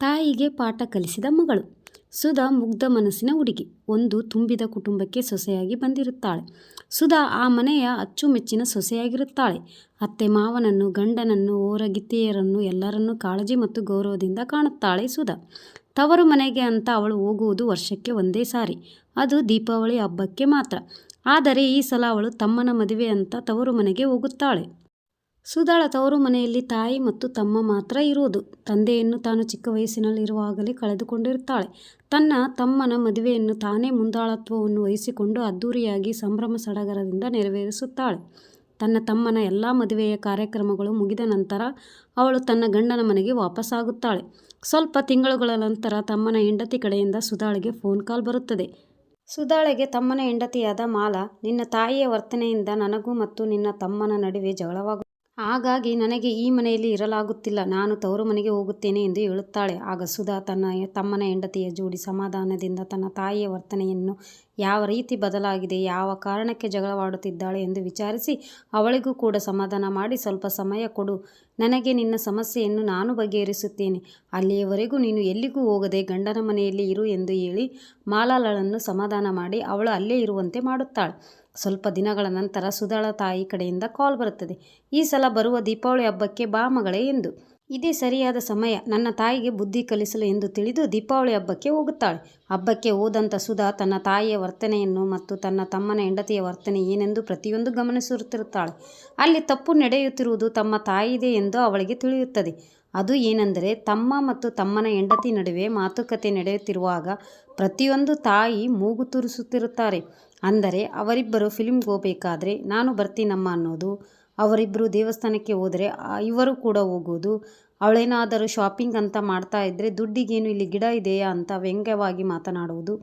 ತಾಯಿಗೆ ಪಾಠ ಕಲಿಸಿದ ಮಗಳು. ಸುಧಾ ಮುಗ್ಧ ಮನಸ್ಸಿನ ಹುಡುಗಿ. ಒಂದು ತುಂಬಿದ ಕುಟುಂಬಕ್ಕೆ ಸೊಸೆಯಾಗಿ ಬಂದಿರುತ್ತಾಳೆ. ಸುಧಾ ಆ ಮನೆಯ ಅಚ್ಚುಮೆಚ್ಚಿನ ಸೊಸೆಯಾಗಿರುತ್ತಾಳೆ. ಅತ್ತೆ ಮಾವನನ್ನು, ಗಂಡನನ್ನು ಓರಗಿತ್ತೆಯರನ್ನು ಎಲ್ಲರನ್ನೂ ಕಾಳಜಿ ಮತ್ತು ಗೌರವದಿಂದ ಕಾಣುತ್ತಾಳೆ ಸುಧಾ. ತವರು ಮನೆಗೆ ಅಂತ ಅವಳು ಹೋಗುವುದು ವರ್ಷಕ್ಕೆ ಒಂದೇ ಸಾರಿ. ಅದು ದೀಪಾವಳಿ ಹಬ್ಬಕ್ಕೆ ಮಾತ್ರ. ಆದರೆ ಈ ಸಲ ಅವಳು ತಮ್ಮನ ಮದುವೆ ಅಂತ ತವರು ಮನೆಗೆ ಹೋಗುತ್ತಾಳೆ. ಸುಧಾಳ ತವರು ಮನೆಯಲ್ಲಿ ತಾಯಿ ಮತ್ತು ತಮ್ಮ ಮಾತ್ರ ಇರುವುದು ತಂದೆಯನ್ನು ತಾನು ಚಿಕ್ಕ ವಯಸ್ಸಿನಲ್ಲಿರುವಾಗಲೇ ಕಳೆದುಕೊಂಡಿರುತ್ತಾಳೆ ತನ್ನ ತಮ್ಮನ ಮದುವೆಯನ್ನು ತಾನೇ ಮುಂದಾಳತ್ವವನ್ನು ವಹಿಸಿಕೊಂಡು ಅದ್ದೂರಿಯಾಗಿ ಸಂಭ್ರಮ ಸಡಗರದಿಂದ ನೆರವೇರಿಸುತ್ತಾಳೆ. ತನ್ನ ತಮ್ಮನ ಎಲ್ಲ ಮದುವೆಯ ಕಾರ್ಯಕ್ರಮಗಳು ಮುಗಿದ ನಂತರ ಅವಳು ತನ್ನ ಗಂಡನ ಮನೆಗೆ ವಾಪಸ್ಸಾಗುತ್ತಾಳೆ. ಸ್ವಲ್ಪ ತಿಂಗಳುಗಳ ನಂತರ ತಮ್ಮನ ಹೆಂಡತಿ ಕಡೆಯಿಂದ ಸುಧಾಳಿಗೆ ಫೋನ್ ಕಾಲ್ ಬರುತ್ತದೆ. ಸುಧಾಳೆಗೆ ತಮ್ಮನ ಹೆಂಡತಿಯಾದ ಮಾಲಾ, ನಿನ್ನ ತಾಯಿಯ ವರ್ತನೆಯಿಂದ ನನಗೂ ಮತ್ತು ನಿನ್ನ ತಮ್ಮನ ನಡುವೆ ಜಗಳವಾಗು ಹಾಗಾಗಿ ನನಗೆ ಈ ಮನೆಯಲ್ಲಿ ಇರಲಾಗುತ್ತಿಲ್ಲ. ನಾನು ತವರು ಮನೆಗೆ ಹೋಗುತ್ತೇನೆ ಎಂದು ಹೇಳುತ್ತಾಳೆ. ಆಗ ಸುಧಾ ತನ್ನ ತಮ್ಮನ ಹೆಂಡತಿಯ ಜೋಡಿ ಸಮಾಧಾನದಿಂದ ತನ್ನ ತಾಯಿಯ ವರ್ತನೆಯನ್ನು ಯಾವ ರೀತಿ ಬದಲಾಗಿದೆ, ಯಾವ ಕಾರಣಕ್ಕೆ ಜಗಳವಾಡುತ್ತಿದ್ದಾಳೆ ಎಂದು ವಿಚಾರಿಸಿ, ಅವಳಿಗೂ ಕೂಡ ಸಮಾಧಾನ ಮಾಡಿ ಸ್ವಲ್ಪ ಸಮಯ ಕೊಡು. ನನಗೆ ನಿನ್ನ ಸಮಸ್ಯೆಯನ್ನು ನಾನು ಬಗೆಹರಿಸುತ್ತೇನೆ. ಅಲ್ಲಿಯವರೆಗೂ ನೀನು ಎಲ್ಲಿಗೂ ಹೋಗದೆ ಗಂಡನ ಮನೆಯಲ್ಲಿ ಇರು ಎಂದು ಹೇಳಿ ಮಾಲಾಳನ್ನು ಸಮಾಧಾನ ಮಾಡಿ ಅವಳು ಅಲ್ಲೇ ಇರುವಂತೆ ಮಾಡುತ್ತಾಳೆ. ಸ್ವಲ್ಪ ದಿನಗಳ ನಂತರ ಸುಧಾಳ ತಾಯಿ ಕಡೆಯಿಂದ ಕಾಲ್ ಬರುತ್ತದೆ. ಈ ಸಲ ಬರುವ ದೀಪಾವಳಿ ಹಬ್ಬಕ್ಕೆ ಬಾ ಮಗಳೇ ಎಂದು. ಇದೇ ಸರಿಯಾದ ಸಮಯ. ನನ್ನ ತಾಯಿಗೆ ಬುದ್ಧಿ ಕಲಿಸಲು ಎಂದು ತಿಳಿದು ದೀಪಾವಳಿ ಹಬ್ಬಕ್ಕೆ ಹೋಗುತ್ತಾಳೆ. ಹಬ್ಬಕ್ಕೆ ಹೋದಂಥ ಸುಧಾ ತನ್ನ ತಾಯಿಯ ವರ್ತನೆಯನ್ನು ಮತ್ತು ತನ್ನ ತಮ್ಮನ ಹೆಂಡತಿಯ ವರ್ತನೆ ಏನೆಂದು ಪ್ರತಿಯೊಂದು ಗಮನಿಸುತ್ತಿರುತ್ತಾಳೆ ಅಲ್ಲಿ ತಪ್ಪು ನಡೆಯುತ್ತಿರುವುದು ತಮ್ಮ ತಾಯಿದೆ ಎಂದು ಅವಳಿಗೆ ತಿಳಿಯುತ್ತದೆ. ಅದು ಏನೆಂದರೆ ತಮ್ಮ ಮತ್ತು ತಮ್ಮನ ಹೆಂಡತಿ ನಡುವೆ ಮಾತುಕತೆ ನಡೆಯುತ್ತಿರುವಾಗ ಪ್ರತಿಯೊಂದು ತಾಯಿ ಮೂಗು ತುರಿಸುತ್ತಿರುತ್ತಾರೆ. ಅಂದರೆ ಅವರಿಬ್ಬರು ಫಿಲ್ಮ್ಗೆ ಹೋಗಬೇಕಾದ್ರೆ ನಾನು ಬರ್ತೀನಮ್ಮ ಅನ್ನೋದು ಅವರಿಬ್ಬರು ದೇವಸ್ಥಾನಕ್ಕೆ ಹೋದರೆ ಇವರು ಕೂಡ ಹೋಗೋದು, ಅವಳೇನಾದರೂ ಶಾಪಿಂಗ್ ಅಂತ ಮಾಡ್ತಾ ಇದ್ದರೆ ದುಡ್ಡಿಗೇನು ಇಲ್ಲಿ ಗಿಡ ಇದೆಯಾ ಅಂತ ವ್ಯಂಗ್ಯವಾಗಿ ಮಾತನಾಡುವುದು.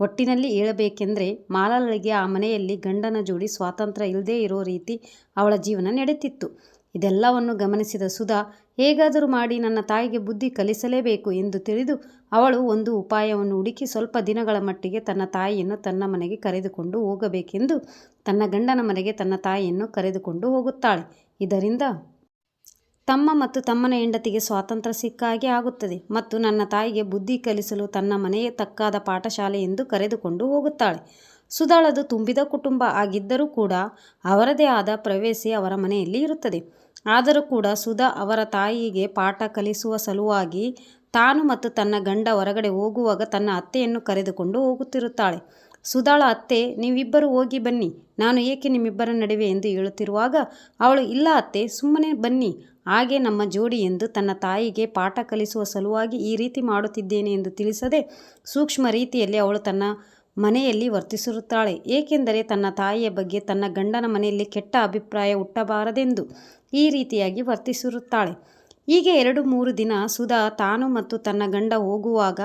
ಒಟ್ಟಿನಲ್ಲಿ ಹೇಳಬೇಕೆಂದರೆ ಮಾಲಾಳಿಗೆ ಆ ಮನೆಯಲ್ಲಿ ಗಂಡನ ಜೋಡಿ ಸ್ವಾತಂತ್ರ್ಯ ಇಲ್ಲದೇ ಇರೋ ರೀತಿ ಅವಳ ಜೀವನ ನಡೆಯುತ್ತಿತ್ತು ಇದೆಲ್ಲವನ್ನು ಗಮನಿಸಿದ ಸುಧಾ ಹೇಗಾದರೂ ಮಾಡಿ ನನ್ನ ತಾಯಿಗೆ ಬುದ್ಧಿ ಕಲಿಸಲೇಬೇಕು ಎಂದು ತಿಳಿದು ಅವಳು ಒಂದು ಉಪಾಯವನ್ನು ಹುಡುಕಿ ಸ್ವಲ್ಪ ದಿನಗಳ ಮಟ್ಟಿಗೆ ತನ್ನ ತಾಯಿಯನ್ನು ತನ್ನ ಮನೆಗೆ ಕರೆದುಕೊಂಡು ಹೋಗಬೇಕೆಂದು ತನ್ನ ಗಂಡನ ಮನೆಗೆ ತನ್ನ ತಾಯಿಯನ್ನು ಕರೆದುಕೊಂಡು ಹೋಗುತ್ತಾಳೆ. ಇದರಿಂದ ತಮ್ಮ ಮತ್ತು ತಮ್ಮನ ಹೆಂಡತಿಗೆ ಸ್ವಾತಂತ್ರ್ಯ ಸಿಕ್ಕ ಹಾಗೆ ಆಗುತ್ತದೆ ಮತ್ತು ನನ್ನ ತಾಯಿಗೆ ಬುದ್ಧಿ ಕಲಿಸಲು ತನ್ನ ಮನೆಯ ತಕ್ಕಾದ ಪಾಠಶಾಲೆ ಎಂದು ಕರೆದುಕೊಂಡು ಹೋಗುತ್ತಾಳೆ. ಸುಧಾಳದು ತುಂಬಿದ ಕುಟುಂಬ ಆಗಿದ್ದರೂ ಕೂಡ ಅವರದೇ ಆದ ಪ್ರವೇಶಿ ಅವರ ಮನೆಯಲ್ಲಿ ಇರುತ್ತದೆ. ಆದರೂ ಕೂಡ ಸುಧಾ ಅವರ ತಾಯಿಗೆ ಪಾಠ ಕಲಿಸುವ ಸಲುವಾಗಿ ತಾನು ಮತ್ತು ತನ್ನ ಗಂಡ ಹೊರಗಡೆ ಹೋಗುವಾಗ ತನ್ನ ಅತ್ತೆಯನ್ನು ಕರೆದುಕೊಂಡು ಹೋಗುತ್ತಿರುತ್ತಾಳೆ. ಸುಧಾಳ ಅತ್ತೆ, ನೀವಿಬ್ಬರು ಹೋಗಿ ಬನ್ನಿ. ನಾನು ಏಕೆ ನಿಮ್ಮಿಬ್ಬರ ನಡುವೆ ಎಂದು ಹೇಳುತ್ತಿರುವಾಗ, ಅವಳು, ಇಲ್ಲ ಅತ್ತೆ, ಸುಮ್ಮನೆ ಬನ್ನಿ. ಹಾಗೆ ನಮ್ಮ ಜೋಡಿ ಎಂದು ತನ್ನ ತಾಯಿಗೆ ಪಾಠ ಕಲಿಸುವ ಸಲುವಾಗಿ ಈ ರೀತಿ ಮಾಡುತ್ತಿದ್ದೇನೆ ಎಂದು ತಿಳಿಸದೆ ಸೂಕ್ಷ್ಮ ರೀತಿಯಲ್ಲಿ ಅವಳು ತನ್ನ ಮನೆಯಲ್ಲಿ ವರ್ತಿಸಿರುತ್ತಾಳೆ. ಏಕೆಂದರೆ ತನ್ನ ತಾಯಿಯ ಬಗ್ಗೆ ತನ್ನ ಗಂಡನ ಮನೆಯಲ್ಲಿ ಕೆಟ್ಟ ಅಭಿಪ್ರಾಯ ಹುಟ್ಟಬಾರದೆಂದು ಈ ರೀತಿಯಾಗಿ ವರ್ತಿಸಿರುತ್ತಾಳೆ. ಹೀಗೆ ಎರಡು ಮೂರು ದಿನ ಸುಧಾ ತಾನು ಮತ್ತು ತನ್ನ ಗಂಡ ಹೋಗುವಾಗ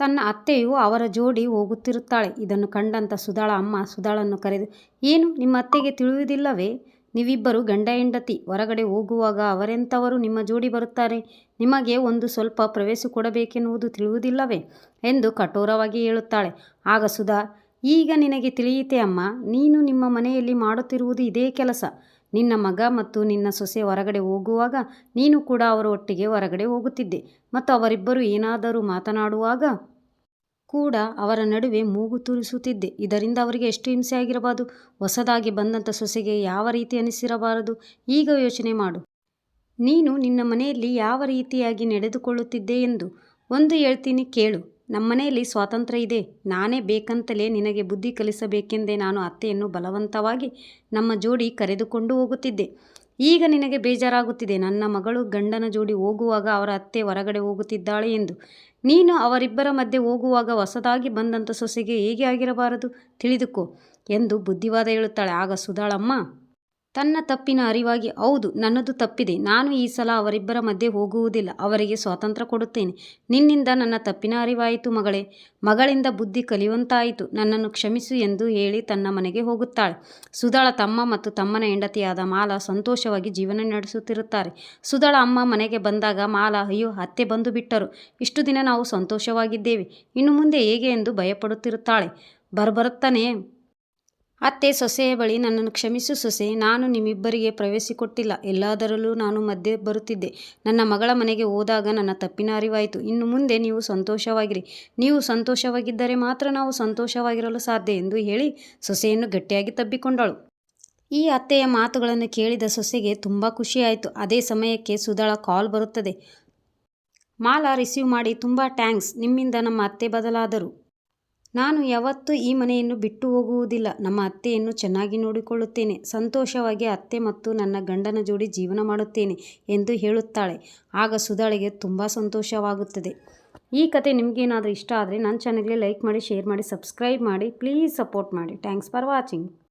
ತನ್ನ ಅತ್ತೆಯು ಅವರ ಜೋಡಿ ಹೋಗುತ್ತಿರುತ್ತಾಳೆ. ಇದನ್ನು ಕಂಡಂತ ಸುಧಾಳ ಅಮ್ಮ ಸುಧಾಳನ್ನು ಕರೆದು, ಏನು, ನಿಮ್ಮ ಅತ್ತೆಗೆ ತಿಳಿಯುವುದಿಲ್ಲವೇ? ನೀವಿಬ್ಬರು ಗಂಡ ಹೆಂಡತಿ, ಹೊರಗಡೆ ಹೋಗುವಾಗ ಅವರೆಂಥವರು ನಿಮ್ಮ ಜೋಡಿ ಬರುತ್ತಾರೆ? ನಿಮಗೆ ಒಂದು ಸ್ವಲ್ಪ ಪ್ರವೇಶ ಕೊಡಬೇಕೆನ್ನುವುದು ತಿಳಿಯುವುದಿಲ್ಲವೇ? ಎಂದು ಕಠೋರವಾಗಿ ಹೇಳುತ್ತಾಳೆ. ಆಗ ಸುಧಾ, ಈಗ ನಿನಗೆ ತಿಳಿಯಿತೆ ಅಮ್ಮ, ನೀನು ನಿಮ್ಮ ಮನೆಯಲ್ಲಿ ಮಾಡುತ್ತಿರುವುದು ಇದೇ ಕೆಲಸ. ನಿನ್ನ ಮಗ ಮತ್ತು ನಿನ್ನ ಸೊಸೆ ಹೊರಗಡೆ ಹೋಗುವಾಗ ನೀನು ಕೂಡ ಅವರ ಒಟ್ಟಿಗೆ ಹೊರಗಡೆ ಹೋಗುತ್ತಿದ್ದೆ. ಮತ್ತು ಅವರಿಬ್ಬರು ಏನಾದರೂ ಮಾತನಾಡುವಾಗ ಕೂಡ ಅವರ ನಡುವೆ ಮೂಗು ತೂರಿಸುತ್ತಿದ್ದೆ. ಇದರಿಂದ ಅವರಿಗೆ ಎಷ್ಟು ಹಿಂಸೆ ಆಗಿರಬಾರದು? ಹೊಸದಾಗಿ ಬಂದಂಥ ಸೊಸೆಗೆ ಯಾವ ರೀತಿ ಅನಿಸಿರಬಾರದು? ಈಗ ಯೋಚನೆ ಮಾಡು. ನೀನು ನಿನ್ನ ಮನೆಯಲ್ಲಿ ಯಾವ ರೀತಿಯಾಗಿ ನಡೆದುಕೊಳ್ಳುತ್ತಿದ್ದೆ ಎಂದು ಒಂದು ಹೇಳ್ತೀನಿ ಕೇಳು. ನಮ್ಮನೆಯಲ್ಲಿ ಸ್ವಾತಂತ್ರ್ಯ ಇದೆ. ನಾನೇ ಬೇಕಂತಲೇ ನಿನಗೆ ಬುದ್ಧಿ ಕಲಿಸಬೇಕೆಂದೇ ನಾನು ಅತ್ತೆಯನ್ನು ಬಲವಂತವಾಗಿ ನಮ್ಮ ಜೋಡಿ ಕರೆದುಕೊಂಡು ಹೋಗುತ್ತಿದ್ದೆ. ಈಗ ನಿನಗೆ ಬೇಜಾರಾಗುತ್ತಿದೆ. ನನ್ನ ಮಗಳು ಗಂಡನ ಜೋಡಿ ಹೋಗುವಾಗ ಅವರ ಅತ್ತೆ ಹೊರಗಡೆ ಹೋಗುತ್ತಿದ್ದಾಳೆ ಎಂದು. ನೀನು ಅವರಿಬ್ಬರ ಮಧ್ಯೆ ಹೋಗುವಾಗ ಹೊಸದಾಗಿ ಬಂದಂಥ ಸೊಸೆಗೆ ಹೇಗೆ ಆಗಿರಬಾರದು? ತಿಳಿದುಕೋ ಎಂದು ಬುದ್ಧಿವಾದ ಹೇಳುತ್ತಾಳೆ. ಆಗ ಸುಧಾಳಮ್ಮ ತನ್ನ ತಪ್ಪಿನ ಅರಿವಾಗಿ, ಹೌದು, ನನ್ನದು ತಪ್ಪಿದೆ. ನಾನು ಈ ಸಲ ಅವರಿಬ್ಬರ ಮಧ್ಯೆ ಹೋಗುವುದಿಲ್ಲ. ಅವರಿಗೆ ಸ್ವಾತಂತ್ರ್ಯ ಕೊಡುತ್ತೇನೆ. ನಿನ್ನಿಂದ ನನ್ನ ತಪ್ಪಿನ ಅರಿವಾಯಿತು ಮಗಳೇ. ಮಗಳಿಂದ ಬುದ್ಧಿ ಕಲಿಯುವಂತಾಯಿತು. ನನ್ನನ್ನು ಕ್ಷಮಿಸು ಎಂದು ಹೇಳಿ ತನ್ನ ಮನೆಗೆ ಹೋಗುತ್ತಾಳೆ. ಸುಧಾಳ ತಮ್ಮ ಮತ್ತು ತಮ್ಮನ ಹೆಂಡತಿಯಾದ ಮಾಲಾ ಸಂತೋಷವಾಗಿ ಜೀವನ ನಡೆಸುತ್ತಿರುತ್ತಾರೆ. ಸುಧಾಳ ಅಮ್ಮ ಮನೆಗೆ ಬಂದಾಗ ಮಾಲಾ, ಅಯ್ಯೋ, ಅತ್ತೆ ಬಂದು ಬಿಟ್ಟರು. ಇಷ್ಟು ದಿನ ನಾವು ಸಂತೋಷವಾಗಿದ್ದೇವೆ. ಇನ್ನು ಮುಂದೆ ಹೇಗೆ? ಎಂದು ಭಯಪಡುತ್ತಿರುತ್ತಾಳೆ. ಬರಬರುತ್ತಾನೆ. ಅತ್ತೆ ಸೊಸೆಯ ಬಳಿ ನನ್ನನ್ನು ಕ್ಷಮಿಸು ಸೊಸೆ, ನಾನು ನಿಮ್ಮಿಬ್ಬರಿಗೆ ಪ್ರವೇಶಿಕೊಟ್ಟಿಲ್ಲ. ಎಲ್ಲದರಲ್ಲೂ ನಾನು ಮಧ್ಯೆ ಬರುತ್ತಿದ್ದೆ. ನನ್ನ ಮಗಳ ಮನೆಗೆ ಹೋದಾಗ ನನ್ನ ತಪ್ಪಿನ ಅರಿವಾಯಿತು. ಇನ್ನು ಮುಂದೆ ನೀವು ಸಂತೋಷವಾಗಿರಿ. ನೀವು ಸಂತೋಷವಾಗಿದ್ದರೆ ಮಾತ್ರ ನಾವು ಸಂತೋಷವಾಗಿರಲು ಸಾಧ್ಯ ಎಂದು ಹೇಳಿ ಸೊಸೆಯನ್ನು ಗಟ್ಟಿಯಾಗಿ ತಬ್ಬಿಕೊಂಡಳು. ಈ ಅತ್ತೆಯ ಮಾತುಗಳನ್ನು ಕೇಳಿದ ಸೊಸೆಗೆ ತುಂಬ ಖುಷಿಯಾಯಿತು. ಅದೇ ಸಮಯಕ್ಕೆ ಸುಧಾಳ ಕಾಲ್ ಬರುತ್ತದೆ. ಮಾಲಾ ರಿಸೀವ್ ಮಾಡಿ, ತುಂಬ ಟ್ಯಾಂಕ್ಸ್ ನಿಮ್ಮಿಂದ ನಮ್ಮ ಅತ್ತೆ ಬದಲಾದರು. ನಾನು ಯಾವತ್ತೂ ಈ ಮನೆಯನ್ನು ಬಿಟ್ಟು ಹೋಗುವುದಿಲ್ಲ. ನಮ್ಮ ಅತ್ತೆಯನ್ನು ಚೆನ್ನಾಗಿ ನೋಡಿಕೊಳ್ಳುತ್ತೇನೆ. ಸಂತೋಷವಾಗಿ ಅತ್ತೆ ಮತ್ತು ನನ್ನ ಗಂಡನ ಜೋಡಿ ಜೀವನ ಮಾಡುತ್ತೇನೆ ಎಂದು ಹೇಳುತ್ತಾಳೆ. ಆಗ ಸುಧಾಳಿಗೆ ತುಂಬ ಸಂತೋಷವಾಗುತ್ತದೆ. ಈ ಕತೆ ನಿಮಗೇನಾದರೂ ಇಷ್ಟ ಆದರೆ ನನ್ನ ಚಾನಲ್ಗೆ ಲೈಕ್ ಮಾಡಿ ಶೇರ್ ಮಾಡಿ ಸಬ್ಸ್ಕ್ರೈಬ್ ಮಾಡಿ. ಪ್ಲೀಸ್ ಸಪೋರ್ಟ್ ಮಾಡಿ. Thanks for watching